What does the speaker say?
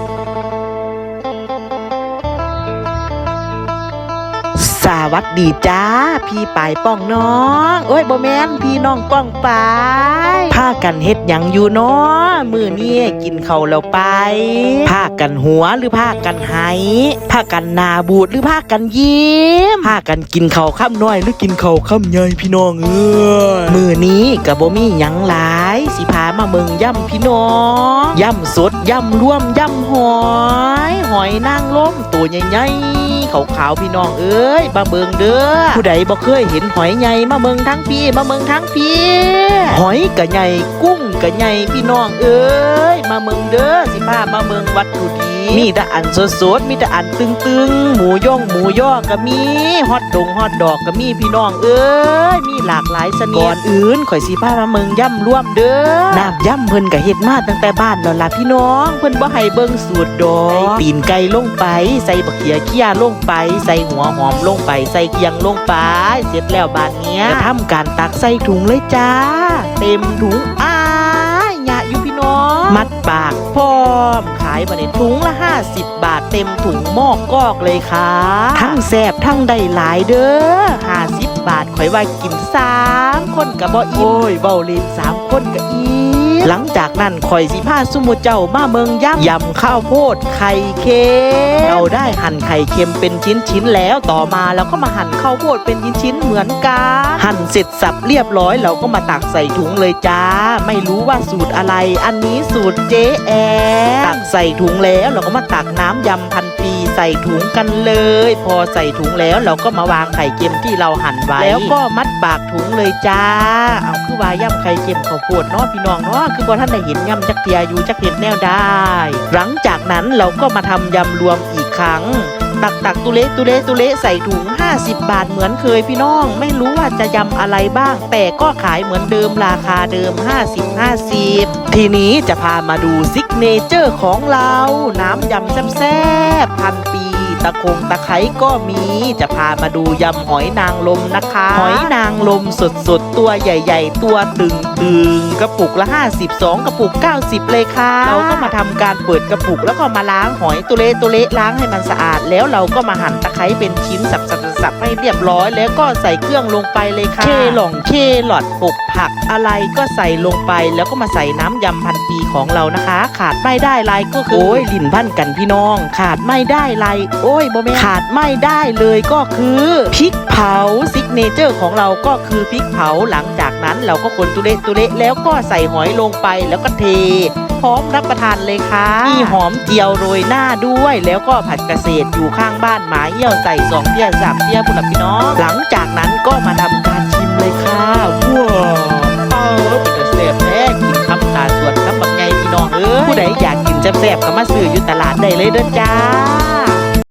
you. สวัสดีจ้า พี่ปายป้องน้อง โอ้ยโบแมนพี่น้องป้องปายพากันเฮ็ดหยังอยู่เนาะมือนี้กินเขาแล้วไปพากันหัวหรือพากันไหพากันนาบูดหรือพากันยิ้มพากันกินเขาวค่ำน้อยหรือกินเขาวค่ำใหญ่พี่น้องเอ้ยมือนี้ก็บ่มีหยังหลาย สิพามาเมืองย่ำพี่น้องย่ำสดย่ำร่วมย่ำหอย หอยนางรมตัวใหญ่ๆ ขาวๆพี่น้องเอ้ยมาเมืองเด้อผู้ใดบ่เคยเห็นหอยใหญ่มาเมืองทั้งพี่มาเมืองทั้งพี่หอยกะใหญ่กุ้งกะใหญ่พี่น้องเอ้ย มาเมืองเด้อสิพามาเมืองวัดถุดีมีแต่อันสดๆมีแต่อันตึงๆหมูย่องหมูย่อก็มีฮอตดงฮอตดอกก็มีพี่น้องเอ้ยมีหลากหลายเสน่ห์ก่อนอื่นข่อยสิพามาเมืองย่ำร่วมเด้อน้ำย่ำเพิ่นก็เฮ็ดมาตั้งแต่บ้านแล้วล่ะพี่น้องเพิ่นบ่ให้เบิ่งสูตรดอกใส่ตีนไก่ลงไป ใส่บักเขียเขี้ยลงไป ใส่หัวหอมลงไป ใส่เกียงลงไป เสร็จแล้วบานเนี้ยก็ทำการตักใส่ถุงเลยจ้า เต็มถุงอ้า มัดปากพร้อมขายบัดนี้ถุงละ 50 บาทเต็มถุงหมอกกอกเลยค่ะ ทั้งแซบทั้งได้หลายเด้อ50 บาทข่อยว่ากิน 3 คนกับบ่อิ่มโอ้ยเบาลิน3 คนกับอิ่ม หลังจากนั้นข่อยสิพาสุมุเจ้ามาเมืองยำยำข้าวโพดไข่เค็มเราได้หั่นไข่เค็มเป็นชิ้นๆแล้วต่อมาเราก็มาหั่นข้าวโพดเป็นชิ้นๆเหมือนกันหั่นเสร็จสับเรียบร้อยเราก็มาตักใส่ถุงเลยจ้า ไม่รู้ว่าสูตรอะไร อันนี้สูตรเจ๊แอตักใส่ถุงแล้วเราก็มาตักน้ำยำพันปีใส่ถุงกันเลย พอใส่ถุงแล้วเราก็มาวางไข่เค็มที่เราหั่นไว้ แล้วก็มัดปากถุงเลยจ้า เอาคือวาย่ำไข่เค็มข้าวโพดเนาะพี่น้องเนาะคือบ่ท่านได้เห็นยำจักเทียอยู่จักเห็ดแนวได้ หลังจากนั้นเราก็มาทำยำรวมอีกครั้ง ตักตักตุเละตุเละตุเละใส่ถุง 50 บาทเหมือนเคยพี่น้อง ไม่รู้ว่าจะยำอะไรบ้าง แต่ก็ขายเหมือนเดิมราคาเดิม 50 50 ทีนี้จะพามาดูซิกเนเจอร์ของเรา น้ำยำแซ่บๆพันปี ตะคงตะไคร้ก็มี จะพามาดูยำหอยนางรมนะคะ หอยนางรมสดๆ ตัวใหญ่ ๆ ตัวตึงตึงๆกระปุกละ 52 กระปุก 90 เลยค่ะ เราก็มาทำการเปิดกระปุกแล้วก็มาล้างหอยตุเละตุเละล้างให้มันสะอาด แล้วเราก็มาหั่นตะไคร้เป็นชิ้นสับๆๆให้เรียบร้อย แล้วก็ใส่เครื่องลงไปเลยค่ะเคหล่องเคหลอดปกผักอะไรก็ใส่ลงไป แล้วก็มาใส่น้ำยำพันปีของเรานะคะ ขาดไม่ได้ไรก็คือโอ้ยลิ้นพันกันพี่น้อง ขาดไม่ได้ไรโอ้ยโบแม่นขาดไม่ได้เลยก็คือพริกเผาซิกเนเจอร์ของเราก็คือพริกเผาหลังจากนั้นเราก็คนตุเละตุเละแล้วก็ใส่หอยลงไปแล้วก็เทพร้อมรับประทานเลยค่ะมีหอมเจียวโรยหน้าด้วย แล้วก็ผัดกระเศษอยู่ข้างบ้านหมาเยี่ยวใส่สองเตี้ยสามเตี้ยพุ่นละพี่น้อง หลังจากนั้นก็มาทำการชิมเลยค่ะว้าวเอาเป็นกระเสบแท้กินคำตาสวดคำบักไงพี่น้องเอ้ยผู้ใดอยากกินแซ่บๆก็มาซื้ออยู่ตลาดได้เลยเด้อจ้า